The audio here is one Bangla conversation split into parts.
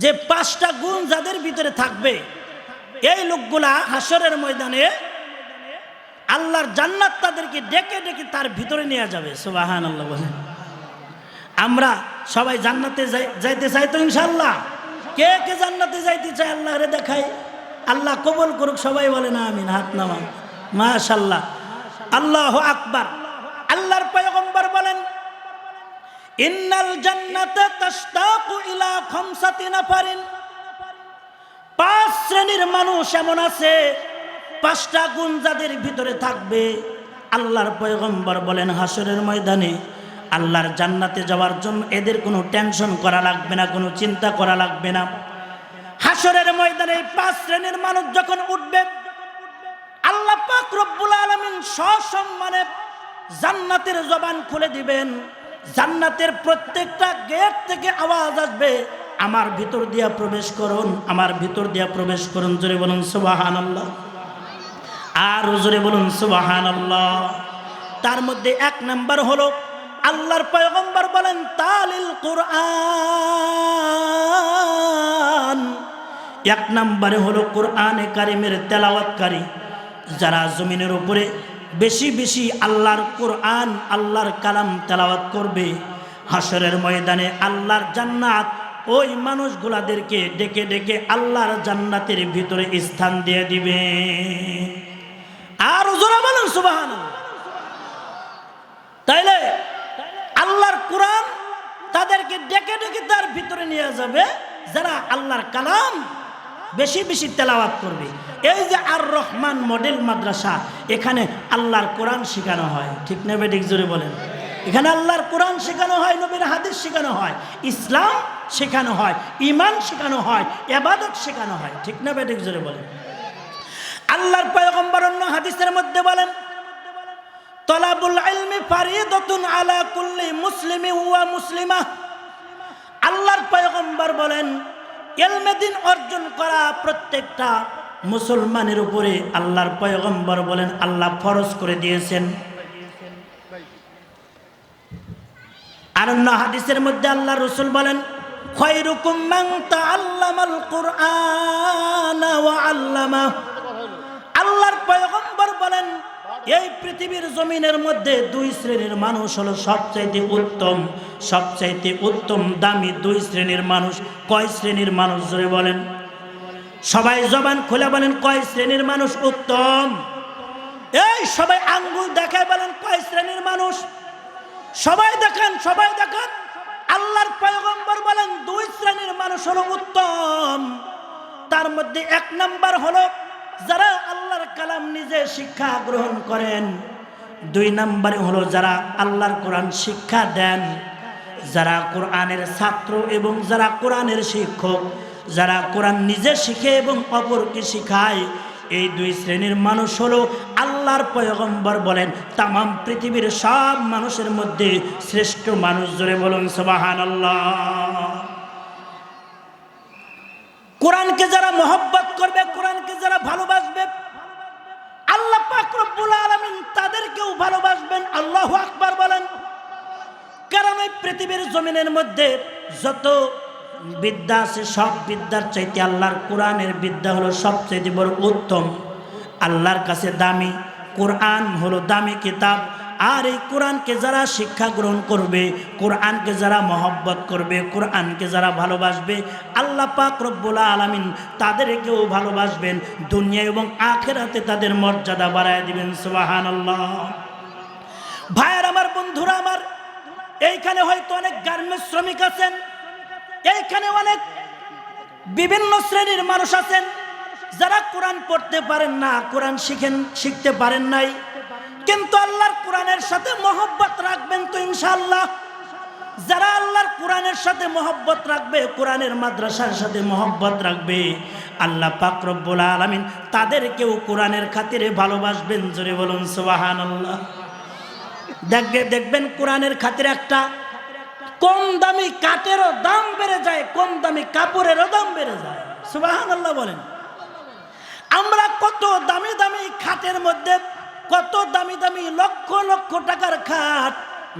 যে পাঁচটা গুণ যাদের ভিতরে থাকবে, এই লোকগুলা হাসরের ময়দানে আল্লাহর জান্নাত তাদেরকে ডেকে ডেকে তার ভিতরে নিয়ে যাবে সুবাহান আল্লাহ বলেন। আমরা সবাই জান্নাতে যাই- যাইতে চাই তো ইনশাল্লাহ কে কে জান্নাতে যাইতে চায় আল্লাহ রে দেখাই। আল্লাহ কবল করুক, সবাই বলে না, আমিন, হাত নামান। মাশাল্লাহ আল্লাহ আকবার। আল্লাহর বলেন ইন্নাল জান্নাতে তাশতাকু ইলা খামসাতি নাফারিন। পাঁচ শ্রেণির মানুষ এমন আছে, পাঁচটা গুণ যাদের ভিতরে থাকবে, আল্লাহর পয়গম্বর বলেন হাসরের ময়দানে, আল্লাহর জান্নাতে যাওয়ার জন্য এদের কোনো টেনশন করা লাগবে না, কোনো চিন্তা করা লাগবে না। হাসরের ময়দানে পাঁচ শ্রেণির মানুষ যখন উঠবে, আল্লাহ পাক রব্বুল আলামিন সসম্মানে জান্নাতের জবান খুলে দিবেন। জান্নাতের প্রত্যেকটা গেট থেকে আওয়াজ আসবে। আমার ভিতর দিয়া প্রবেশ করুন, আমার ভিতর দিয়া প্রবেশ করুন, জোরে বলুন সুবাহান আল্লাহ আর জোরে বলুন সুবাহান আল্লাহ তার মধ্যে এক নাম্বার হলো, আল্লাহর পয়গম্বর বলেন, তালিল কোরআন। এক নম্বরে হলো কোরআনে কারিমের তেলাওয়াতকারী, যারা জমিনের উপরে বেশি বেশি আল্লাহর কোরআন, আল্লাহর কালাম তেলাওয়াত করবে। হাসরের ময়দানে আল্লাহর জান্নাত, ওই মানুষগুলাদেরকে ডেকে ডেকে আল্লাহর জান্নাতের ভিতরে স্থান দিয়ে দিবে। আর জোরা বলুন সুবাহান তাইলে আল্লাহর কোরআন তাদেরকে ডেকে ডেকে তার ভিতরে নিয়ে যাবে, যারা আল্লাহর কালাম বেশি বেশি তেলাওয়াত করবে। এই যে আর রহমান মডেল মাদ্রাসা, এখানে আল্লাহর কোরআন শেখানো হয়। ঠিক না বেডিক জোরে বলেন? এখানে আল্লাহর কোরআন শেখানো হয়, নবীর হাদিস শেখানো হয়। ইসলাম শেখানো হয় ইমান শেখানো হয় এবাদত শেখানো হয়। ঠিক না বেডিক জোরে বলেন? আল্লাহর পয়গম্বর অন্য হাদিসের মধ্যে বলেন, তলাবুল ইলমি ফারিদাতুন আলা কুল্লি মুসলিমি ওয়া মুসলিমা। আল্লাহর পয়গম্বর বলেন এলমে দিন অর্জন করা প্রত্যেকটা মুসলমানের উপরে আল্লাহর পয়গম্বর বলেন, আল্লাহ ফরজ করে দিয়েছেন। অন্য হাদিসের মধ্যে আল্লাহ রসুল বলেন খয়রুকুম মান তাআল্লামাল কুরআন আল্লামা। আল্লাহর পয়গম্বর বলেন এই পৃথিবীর জমিনের মধ্যে দুই শ্রেণির মানুষ হলো সবচাইতে উত্তম সবচাইতে উত্তম দামি দুই শ্রেণির মানুষ। কয় শ্রেণির মানুষ জোরে বলেন? সবাই জবান খুলে বলেন, কয় শ্রেণির মানুষ উত্তম? এই সবাই আঙ্গুল দেখায় বলেন, কয় শ্রেণির মানুষ? সবাই দেখান সবাই দেখান। আল্লাহর পয়গম্বর বলেন, দুই শ্রেণির মানুষ হলো উত্তম। তার মধ্যে এক নাম্বার হলো যারা আল্লাহর কালাম নিজে শিক্ষা গ্রহণ করেন, দুই নম্বরে হলো যারা আল্লাহর কোরআন শিক্ষা দেন, যারা কোরআনের ছাত্র এবং যারা কোরআনের শিক্ষক, যারা কোরআন নিজে শিখে এবং অপরকে শিখায়, এই দুই শ্রেণির মানুষ হলো আল্লাহর পয়গম্বর বলেন, তামাম পৃথিবীর সব মানুষের মধ্যে শ্রেষ্ঠ মানুষ, জোরে বলুন সবাহান আল্লাহ কোরআনকে যারা মহব্বত করবে, কোরআনকে যারা ভালোবাসবে, আল্লাহ পাক রব্বুল আলামিন তাদেরকেও ভালোবাসবেন। আল্লাহ আকবার বলেন, কারণ এই পৃথিবীর জমিনের মধ্যে যত বিদ্যা আছে, সব বিদ্যার চাইতে আল্লাহর কোরআনের বিদ্যা হলো সবচেয়ে বড় উত্তম। আল্লাহর কাছে দামি, কোরআন হলো দামি কিতাব আর এই কোরআনকে যারা শিক্ষা গ্রহণ করবে, কোরআনকে যারা মহব্বত করবে, কোরআনকে যারা ভালোবাসবে, আল্লাহ পাক রব্বুল আলামিন তাদেরকেও ভালোবাসবেন, দুনিয়া এবং আখেরাতে তাদের মর্যাদা বাড়ায় দিবেন আল্লাহ ভাইয়ের আমার, বন্ধুরা আমার, এইখানে হয়তো অনেক গার্মেন্টস শ্রমিক আছেন, এইখানে অনেক বিভিন্ন শ্রেণির মানুষ আছেন, যারা কোরআন পড়তে পারেন না, কোরআন শিখেন, শিখতে পারেন নাই, কিন্তু আল্লাহর কোরআনের সাথে মহব্বত রাখবেন তো ইনশাআল্লাহ। যারা আল্লাহর কোরআনের সাথে মহব্বত রাখবে, কোরআনের মাদ্রাসার সাথে মহব্বত রাখবে, আল্লাহ পাক রব্বুল আলামিন তাদেরকেও কোরআনের খাতিরে ভালোবাসবেন, জোরে বলুন সুবহানাল্লাহ। দেখবে, দেখবেন কোরআনের খাতিরে একটা কম দামি কাঠেরও দাম বেড়ে যায়, কম দামি কাপড়েরও দাম বেড়ে যায়। সুবহানাল্লাহ বলেন। আমরা কত দামি দামি খাটের মধ্যে কত দামি দামি লক্ষ লক্ষ টাকার খাট,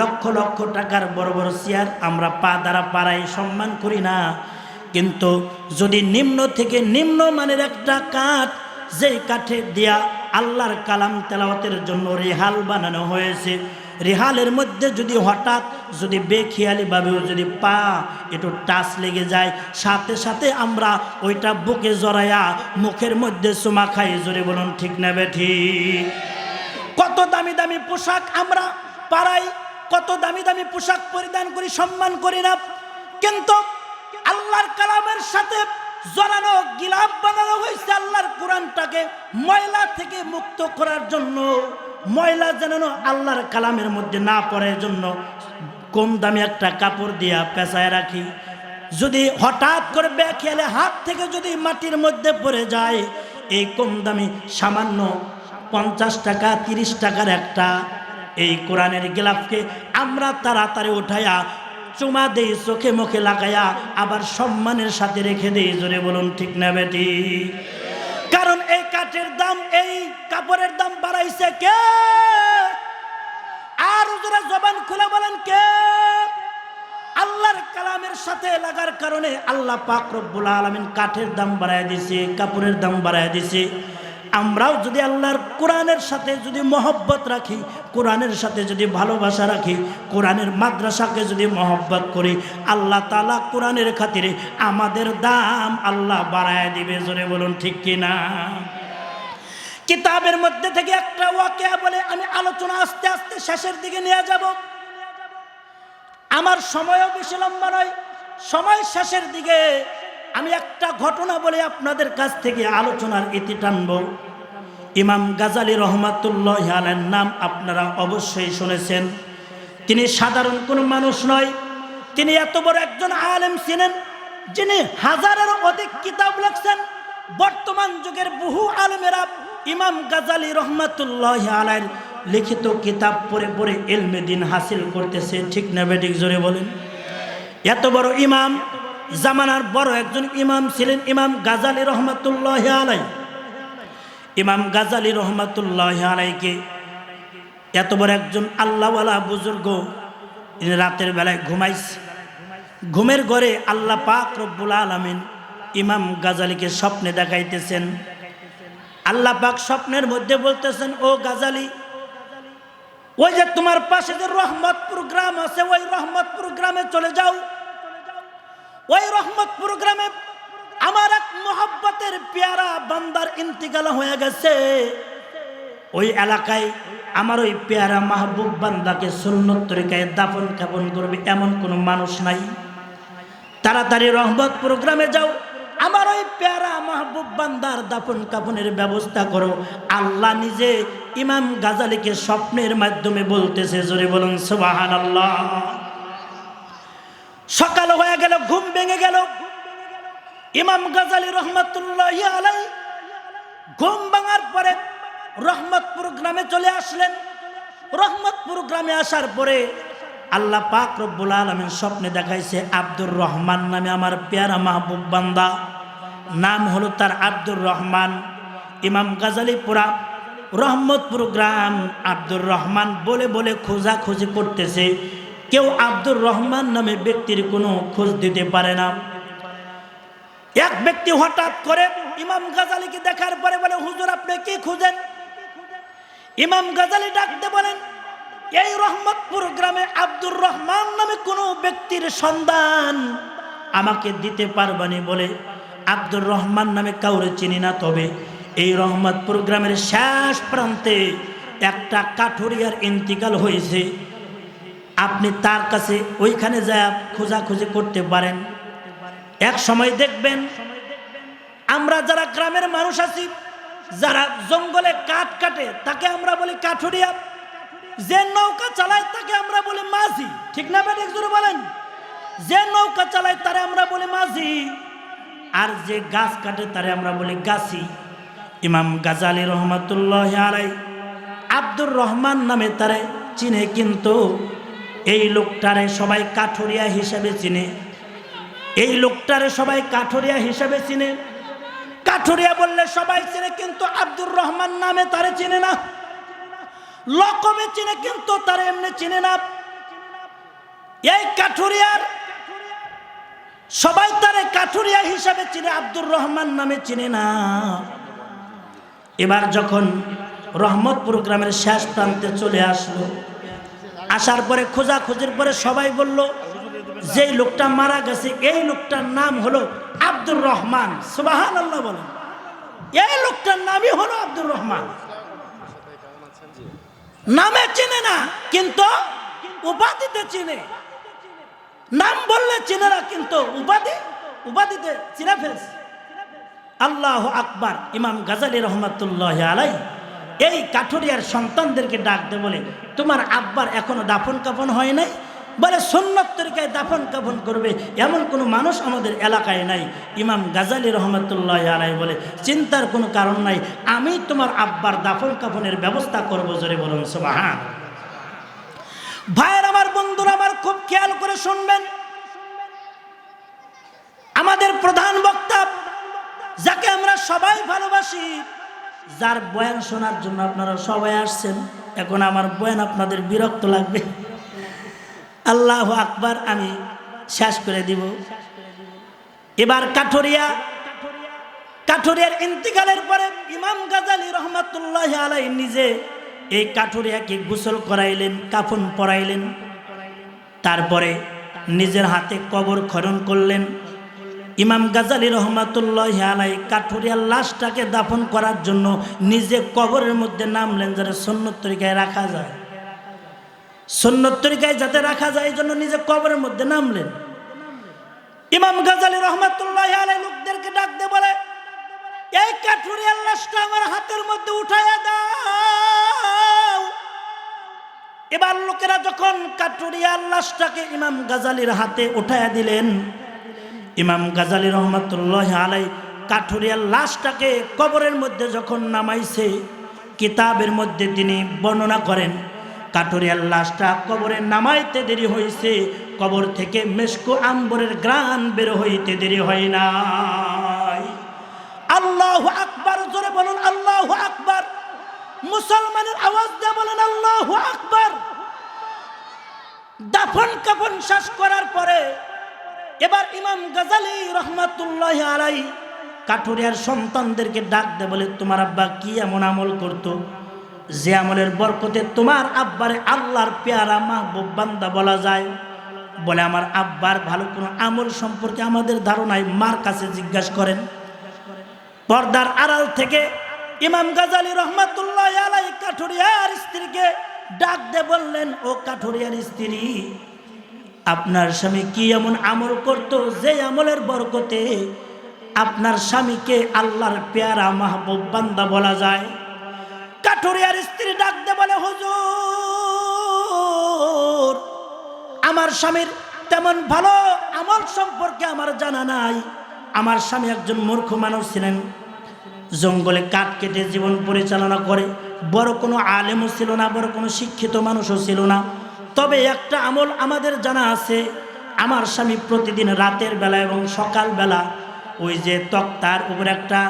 লক্ষ লক্ষ টাকার বড় বড় চেয়ার আমরা পা দ্বারা পাড়াই সম্মান করি না। কিন্তু যদি নিম্ন থেকে নিম্ন মানের একটা কাঠ, যেই কাঠে দিয়া আল্লাহর কালাম তেলাওয়াতের জন্য রেহাল বানানো হয়েছে, রেহালের মধ্যে যদি হঠাৎ যদি বেখিয়ালিভাবেও যদি পা একটু টাচ লেগে যায়, সাথে সাথে আমরা ওইটা বুকে জড়াইয়া মুখের মধ্যে চুমা খাই, জোরে বলুন ঠিক না ঠিক? কত দামি দামি পোশাক আমরা পাড়াই কত দামি দামি পোশাক পরিধান করি, সম্মান করি না। কিন্তু আল্লাহর কালামের সাথে জড়ানো, গিলাপ বানানো হয়েছে আল্লাহর কোরআনটাকে ময়লা থেকে মুক্ত করার জন্য। ময়লা যেন আল্লাহর কালামের মধ্যে না পড়ার জন্য কম দামি একটা কাপড় দিয়া পেঁচায় রাখি। যদি হঠাৎ করে খেয়ালে হাত থেকে যদি মাটির মধ্যে পড়ে যায়, এই কম দামি সামান্য পঞ্চাশ টাকা, তিরিশ টাকার একটা। এই কোরআনের গিলাফকে আমরা তাড়াতাড়ি উঠাইয়া চুমা দেই, চোখে মুখে লাগাইয়া আবার সম্মানের সাথে রেখে দেই। জোরে বলুন, ঠিক না বেটি? কারণ এই কাঠের দাম, এই কাপড়ের দাম বাড়াইছে কে? আর ওরা জবান খুলে বলেন কে? আল্লাহর কালামের সাথে লাগার কারণে আল্লাহ পাক রব্বুল আলমিন কাঠের দাম বাড়ায় দিছে, কাপড়ের দাম বাড়ায় দিছে। আমরাও যদি আল্লাহর কোরআনের সাথে যদি মহব্বত রাখি, কোরআনের সাথে যদি ভালোবাসা রাখি, কোরআনের মাদ্রাসাকে যদি মহব্বত করি, আল্লাহ তালা কোরআনের খাতিরে আমাদের দাম আল্লাহ বাড়ায় দিবে, জোরে বলুন ঠিক কিনা কিতাবের মধ্যে থেকে একটা ওয়াকিয়া বলে, আমি আলোচনা আস্তে আস্তে শেষের দিকে নিয়ে যাব। আমার সময়ও বেশি লম্বা নয়, সময় শেষের দিকে আমি একটা ঘটনা বলে আপনাদের কাছ থেকে আলোচনার ইতি টানব। ইমাম গাজালি রহমাতুল্লাহ আলের নাম আপনারা অবশ্যই শুনেছেন। তিনি সাধারণ কোনো মানুষ নয়। তিনি এত বড় একজন আলেম ছিলেন, যিনি হাজারের অধিক কিতাব লেখছেন। বর্তমান যুগের বহু আলেমেরা ইমাম গাজালি রহমাতুল্লাহ আলের লিখিত কিতাব পড়ে পড়ে এলমে দিন হাসিল করতেছে। ঠিক না বেটিক জোরে বলেন। এত বড় ইমাম জামানার বড় একজন ইমাম ছিলেন ইমাম গাজালি রহমাতুল্লাহ আলাই। ইমাম গাজালি রহমাতুল্লাহ আলাইকে এত বড় একজন আল্লাহওয়ালা বুজুর্গ তিনি রাতের বেলায় ঘুমাইছে। ঘুমের ঘরে আল্লাহ পাক রব্বুল আলমিন ইমাম গাজালিকে স্বপ্নে দেখাইতেছেন। আল্লাহ পাক স্বপ্নের মধ্যে বলতেছেন, ও গাজালি, ওই যে তোমার পাশে যে রহমতপুর গ্রাম আছে, ওই রহমতপুর গ্রামে চলে যাও। ওই রহমত প্রোগ্রামে আমার এক মোহাব্বতের পেয়ারা বান্দার ইন্তিকাল হয়ে গেছে। ওই এলাকায় আমার ওই পেয়ারা মাহবুব বান্দাকে সুন্নত তরিকায় দাফন কাপন করবে এমন কোনো মানুষ নাই। তাড়াতাড়ি রহমতপুর প্রোগ্রামে যাও, আমার ওই পেয়ারা মাহবুব বান্দার দাফন কাপনের ব্যবস্থা করো। আল্লাহ নিজে ইমাম গাজালিকে স্বপ্নের মাধ্যমে বলতেছে, জোরে বলুন সুবাহান আল্লাহ সকাল হয়ে গেল, ঘুম ভেঙে গেল। ইমাম গাজালি রহমতুল্লাহ আলাই ঘুম ভাঙার পরে রহমতপুর গ্রামে চলে আসলেন। রহমতপুর গ্রামে আসার পরে আল্লাহ পাক রব্বুল আলমের স্বপ্নে দেখাইছে, আব্দুর রহমান নামে আমার পেয়ারা মাহবুব বান্দা। নাম হলো তার আব্দুর রহমান। ইমাম গাজালি পুরা রহমতপুর গ্রাম আব্দুর রহমান বলে বলে খোঁজাখুঁজি করতেছে। কেউ আব্দুর রহমান নামে ব্যক্তির কোনো খোঁজ দিতে পারে না। এক ব্যক্তি হঠাৎ করে ইমাম গাজালিকে দেখার পরে বলে, হুজুর, আপনি কি খুঁজেন? ইমাম গাজালি ডাকতে বলেন, এই রহমতপুর গ্রামে আব্দুর রহমান নামে কোনো ব্যক্তির সন্ধান আমাকে দিতে পারবানি বলে আব্দুর রহমান নামে কাউরে চিনি না। তবে এই রহমতপুর গ্রামের শেষ প্রান্তে একটা কাঠুরিয়ার ইন্তিকাল হয়েছে। আপনি তার কাছে ওইখানে যা খোঁজাখুঁজি করতে পারেন। এক সময় দেখবেন, আমরা যারা গ্রামের মানুষ আছি, যারা জঙ্গলে কাঠ কাটে, তাকে আমরা বলি কাঠুরিয়া। যে নৌকা চালায়, তাকে আমরা বলি মাঝি। ঠিক না বেটা একজনে বলেন? যে নৌকা চালায়, তারে আমরা বলি মাঝি। আর যে গাছ কাটে, তারে আমরা বলি গাছি। ইমাম গাজালি রহমতুল্লাহ আলাই আব্দুর রহমান নামে তারে চিনে কিন্তু এই লোকটারে সবাই কাঠুরিয়া হিসেবে চিনে। এই লোকটারে সবাই কাঠুরিয়া হিসেবে চিনে। কাঠুরিয়া বললে সবাই চিনে, কিন্তু আব্দুর রহমান নামে তারে চিনে না। লকমে চিনে, কিন্তু তারে এমনি চিনে না। এই কাঠুরিয়ার সবাই তারে কাঠুরিয়া হিসাবে চিনে, আব্দুর রহমান নামে চিনে না। এবার যখন রহমতপুর গ্রামের শেষ প্রান্তে চলে আসলো আসার পরে খোঁজাখুঁজির পরে সবাই বলল, যেই লোকটা মারা গেছে, এই লোকটার নাম হলো আব্দুর রহমান। সুবাহান আল্লাহ বলেন। এই লোকটার নামই হলো আব্দুর রহমান। নামে চিনে না, কিন্তু উপাধিতে চিনে। নাম বললে চিনে না, কিন্তু উপাধি, উপাধিতে চিনে ফেলছে। আল্লাহ আকবার, ইমাম গাজালি রহমতুল্লাহ আলাই এই কাঠুরিয়ার সন্তানদেরকে ডাক দে বলে, তোমার আব্বার এখনও দাফন কাফন হয় নাই? বলে সন্ন্যত তরিকায় দাফন কাফন করবে এমন কোনো মানুষ আমাদের এলাকায় নাই। ইমাম গাজালি রহমতুল্লাহ আলাই বলে, চিন্তার কোনো কারণ নাই, আমি তোমার আব্বার দাফন কাফনের ব্যবস্থা করব জোরে বলুন, সুবাহান। ভাইয়ের আমার বন্ধুরা আমার খুব খেয়াল করে শুনবেন। আমাদের প্রধান বক্তা, যাকে আমরা সবাই ভালোবাসি যার বয়ান শোনার জন্য আপনারা সবাই আসছেন, এখন আমার বয়ান আপনাদের বিরক্ত লাগবে। আল্লাহ আকবার, আমি শেষ করে দিব। এবার কাঠরিয়া, কাঠুরিয়ার ইন্তিকালের পরে ইমাম গাজালি রহমাতুল্লাহ আলাই নিজে এই কাঠুরিয়াকে গোসল করাইলেন, কাফন পরাইলেন। তারপরে নিজের হাতে কবর খনন করলেন। ইমাম গাজালি রহমাতুল্লাহ আলাই কাঠুরিয়ার লাশটাকে দাফন করার জন্য নিজে কবরের মধ্যে নামলেন যারা সন্ন্যত তরিকায় রাখা যায়। সন্ন্যত তরিকায় যাতে রাখা যায়, এই জন্য নিজে কবরের মধ্যে নামলেন। ইমাম গাজালি রহমাতুল্লাহ আলাই লোকদেরকে ডাক দে বলে, এই কাঠুরিয়ার লাশটা আমার হাতের মধ্যে উঠাইয়া দাও। এবার লোকেরা যখন কাঠুরিয়ার লাশটাকে ইমাম গাজালির হাতে উঠাইয়া দিলেন ইমাম গাজালি রহমতুল্লাহ আলাই কাঠুরিয়ার লাশটাকে কবরের মধ্যে যখন নামাইছে, কিতাবের মধ্যে তিনি বর্ণনা করেন, কাঠুরিয়ার লাশটা কবরে নামাইতে দেরি হয়েছে কবর থেকে মেসকো আম্বরের গ্রান বের হইতে দেরি হয় নাই। আল্লাহ আকবার, জোরে বলুন, আল্লাহ আকবার। মুসলমানের আওয়াজ দিয়ে বলেন, আল্লাহ আকবার। দাফন কাফন শেষ করার পরে এবার ইমাম গাজালি রহমাতুল্লাহ আলাই কাঠুরিয়ার সন্তানদেরকে ডাক দে, বলে, তোমার আব্বা কি এমন আমল করতো যে আমলের বরকতে তোমার আব্বারে আল্লাহর পেয়ারা মাহবুব বান্দা বলা যায়? বলে, আমার আব্বার ভালো কোনো আমল সম্পর্কে আমাদের ধারণায় মার কাছে জিজ্ঞাসা করেন। পর্দার আড়াল থেকে ইমাম গাজালি রহমাতুল্লাহ আলাই কাঠুরিয়ার স্ত্রীকে ডাক দে, বললেন, ও কাঠুরিয়ার স্ত্রী আপনার স্বামী কি এমন আমল করত যে আমলের বরকতে আপনার স্বামীকে আল্লাহর পেয়ারা মাহবুব বান্দা বলা যায়? কাঠুরিয়ার স্ত্রী ডাক দে বলে, হুজুর, আমার স্বামীর তেমন ভালো আমল সম্পর্কে আমার জানা নাই। আমার স্বামী একজন মূর্খ মানুষ ছিলেন, জঙ্গলে কাঠ কেটে জীবন পরিচালনা করে। বড় কোনো আলেমও ছিল না, বড় কোনো শিক্ষিত মানুষও ছিল না। তবে একটা আমল আমাদের জানা আছে, আমার স্বামী প্রতিদিন রাতের বেলা এবং সকালবেলা ওই যে তক্তার উপর একটা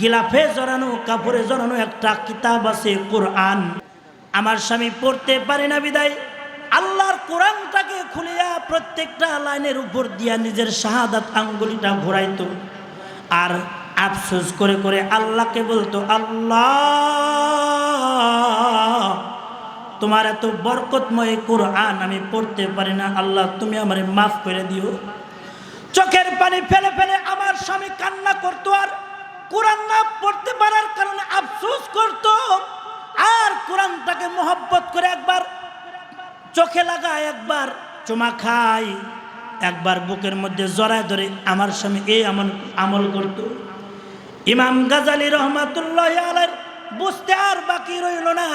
গিলাফে জড়ানো, কাপড়ে জড়ানো একটা কিতাব আছে, কোরআন। আমার স্বামী পড়তে পারে না বিদায়। আল্লাহর কোরআনটাকে খুলিয়া প্রত্যেকটা লাইনের উপর দিয়া নিজের শাহাদাত আঙ্গুলিটা ঘোরাইতো। আর আফসোস করে করে আল্লাহকে বলতো, আল্লাহ তোমার এত বরকতময় কোরআন আমি পড়তে পারি না, আল্লাহ, তুমি আমার মাফ করে দিও। চোখের পানি ফেলে ফেলে আমার স্বামী কান্না করতো আর কোরআন না পড়তে পারার কারণে আফসোস করত। আর কোরআনটাকে মোহব্বত করে একবার চোখে লাগায়, একবার চুমা খাই একবার বুকের মধ্যে জড়ায় ধরে আমার স্বামী এই আমল আমল করত। ইমাম গাজালি রহমাতুল্লাহ আলার বুঝতে আর বাকি রইল না।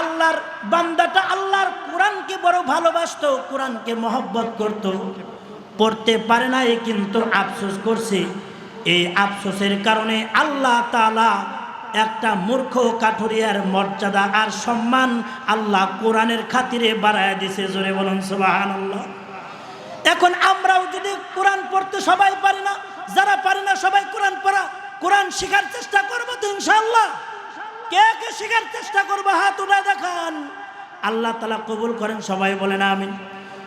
আল্লাহর বান্দাটা আল্লাহর কোরআনকে বড় ভালোবাসত, কোরআনকে মহব্বত করত। পড়তে পারে না এ কিন্তু আফসোস করছে। এই আফসোসের কারণে আল্লাহ তালা একটা মূর্খ কাঠুরিয়ার মর্যাদা আর সম্মান আল্লাহ কোরআনের খাতিরে বাড়ায় দিছে, জোরে বলুন সুবাহান এখন আমরাও যদি কোরআন পড়তে সবাই পারি না, যারা পারি না সবাই কোরআন পড়া, কোরআন শেখার চেষ্টা করব তো ইনশাল্লাহ কে কে শেখার চেষ্টা করব? হাত উঠা দেখান। আল্লাহ তালা কবুল করেন, সবাই বলেন আমিন।